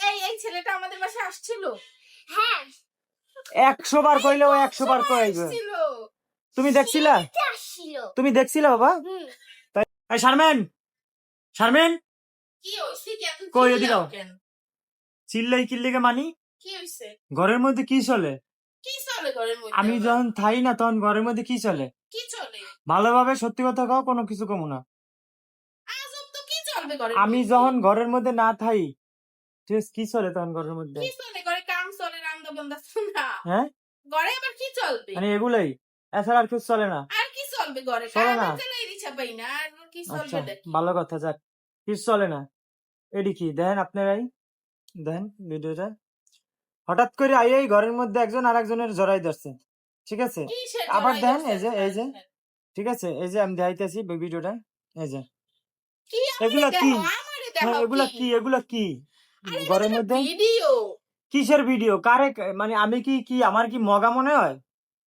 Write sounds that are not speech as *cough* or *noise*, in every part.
এই এই ছেলেটা আমাদের বাসায় আসছিল। হ্যাঁ। একশো বার কইলে ও একশো বার কইবে তুমি দেখছিলা? তুমি দেখছিলা বাবা? এই শারমেন! শারমেন! কি হইছে কি এত কই এদিকে চিল্লাই কিল্লিকে মানি? ঘরের মধ্যে কি চলে? কি চলে ঘরের মধ্যে? আমি যখন থাই না তখন ঘরের মধ্যে কি চলে? ভালোভাবে সত্যি কথা কও কোনো কিছু কমু না। আমি যখন ঘরের মধ্যে না থাই আছে, কি চলে তখন ঘরের মধ্যে? কি চলে? ঘরে কাম চলে রান্দা বান্দা না হ্যাঁ? ঘরে আবার কি চলবে? মানে এগুলাই। এছাড়া আর কিছু চলে না। আর কি চলবে ঘরে? চলে না। পাই আর কি আচ্ছা চলবে ভালো কথা যাক। কিছু চলে না। এডি কি? দেখেন আপনারাই। দেখেন ভিডিওটা। হঠাৎ করে আই এই ঘরের মধ্যে একজন আর একজনের জড়াই ধরছে। ঠিক আছে? আবার দেন, এই যে, এই যে। ঠিক আছে? এই যে আমি দেখাইতেছি ভিডিওটা। এই যে। এগুলা কি? হ্যাঁ, দেখাও এগুলা কি? এগুলা কি? ঘরের মধ্যে? ভিডিও। কিসের ভিডিও? কারে মানে আমি কি কি আমার কি মগা মনে হয়?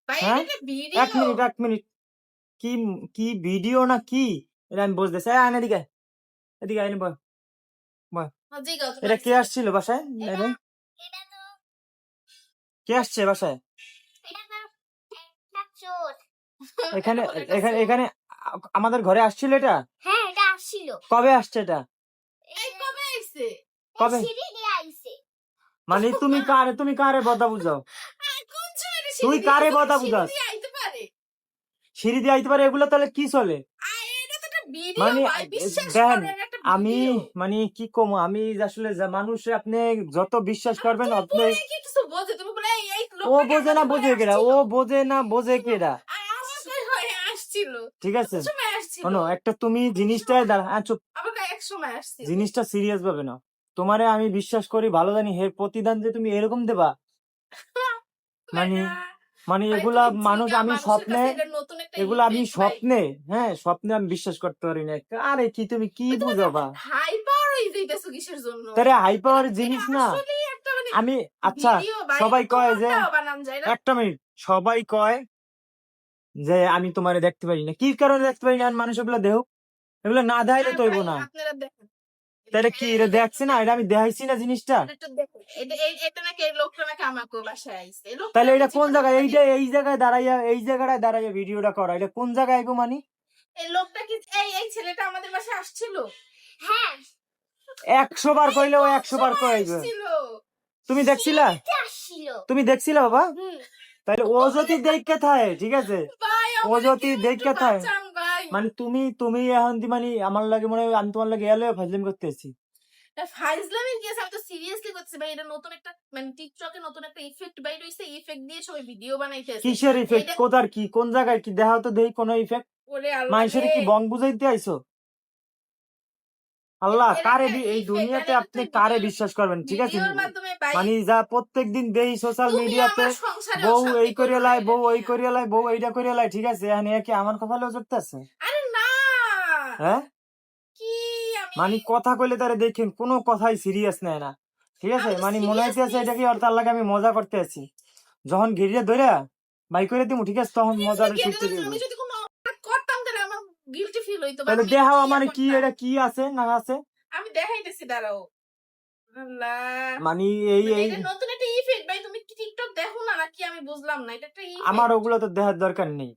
হ্যাঁ? এক মিনিট এক মিনিট। কি কি ভিডিও না কি? এটা আমি বুঝতেছি। আয়। এদিকে। এদিকে আইনি বল জি এটা কে আসছিল বাসায়? এটা কে আসছে বাসায়? এখানে *laughs* এখানে এখানে আমাদের ঘরে আসছিল এটা? হ্যাঁ এটা আসছিল। কবে আসছে এটা? কবে? মানে তুমি কারে তুমি কারে বদা বুঝাও? তুই কারে বদা? দিয়ে সিঁড়ি দিয়ে আইতে পারে এগুলো তাহলে কি চলে? মানে, দেখেন, আমি মানে কি কম আমি আসলে মানুষ আপনি যত বিশ্বাস করবেন আপনি ও বোঝে না বোঝে কেরা? ও বোঝে না বোঝে কেরা? ঠিক আছে। শোনো একটা তুমি জিনিসটা দাঁড়া চুপ। জিনিসটা সিরিয়াস ভাবে না তোমারে আমি বিশ্বাস করি ভালো জানি। হের প্রতিদান যে তুমি এরকম দেবা। *laughs* মানে মানে এগুলা মানুষ আমি স্বপ্নে এগুলো আমি স্বপ্নে হ্যাঁ স্বপ্নে আমি বিশ্বাস করতে পারি না আরে কি তুমি কি বুঝাবা? হাই পাওয়ার কিসের জন্য? তারে হাই পাওয়ার জিনিস না। মানে আমি আচ্ছা সবাই কয় যে? একটা মিনিট সবাই কয় যে আমি তোমারে দেখতে পারি না। কি কারণে দেখতে পারি না? মানুষ এগুলো দেহ এগুলো না দেখাইলে আর তো হইব ভাই, না। কি এটা দেখছে না? এটা আমি দেখাইছি না জিনিসটা? তাহলে এটা কোন জায়গায়? কোনোদিন- এইটা এই জায়গায় দাঁড়াইয়া এই জায়গাটায় দাঁড়াইয়া ভিডিওটা করা। এটা কোন জায়গায় আইবো মানি? এই লোকটা কি এই এই ছেলেটা আমাদের বাসায় আসছিল? হ্যাঁ। একশো বার কইলে ও একশো বার কইবে তুমি দেখছিলা? তুমি দেখছিলা বাবা? তাহলে ও যদি দেখতে থাকে ঠিক আছে? ও যদি দেখতে থাকে মানে তুমি তুমি এখন দি মানে আমার লাগে মনে হয় আমি তোমার লাগে এলো ফাজলিম করতে এসেছি। ফাইজলামের আমি তো সিরিয়াসলি করছি ভাই এটা নতুন একটা মানে টিকটকে নতুন একটা ইফেক্ট বাইর হইছে ইফেক্ট দিয়ে সবাই ভিডিও বানাইতেছে। কিসের ইফেক্ট কোথার কি? কোন জায়গায় কি? দেখা তো দেই কোন ইফেক্ট ওরে আল্লাহ মানুষের কি বং বুঝাইতে আইছো আল্লাহ কারে এই দুনিয়াতে আপনি কারে বিশ্বাস করবেন? ঠিক আছে? মানে যা প্রত্যেকদিন দেই সোশ্যাল মিডিয়াতে বউ এই করিয়া করো লাই বউ ওই। করিয়া লাই বউ এইটা করিয়া লাই ঠিক আছে? এখন কি আমার কপালেও জড়তে আছে হ্যাঁ? কি মানে কথা কইলে তারে দেখেন কোনো কথাই সিরিয়াস নেয় না। ঠিক আছে? মানে মনে হইতেছে এটা কি আর তার লাগে আমি মজা করতে আছি। যখন ঘিরিয়ে ধরে বাই করে দিমু ঠিক আছে? তখন ছুটতে যদি দিব তাহলে আমার দেখাও কি আমার কি এটা কি আছে না আছে? আমি দেখাইতেছি দাঁড়াও। মানে এই এই নতুন একটা ইফেক্ট ভাই তুমি টিকটক দেখো না? নাকি আমি বুঝলাম না এটা একটা আমার ওগুলো তো দেখার দরকার নেই।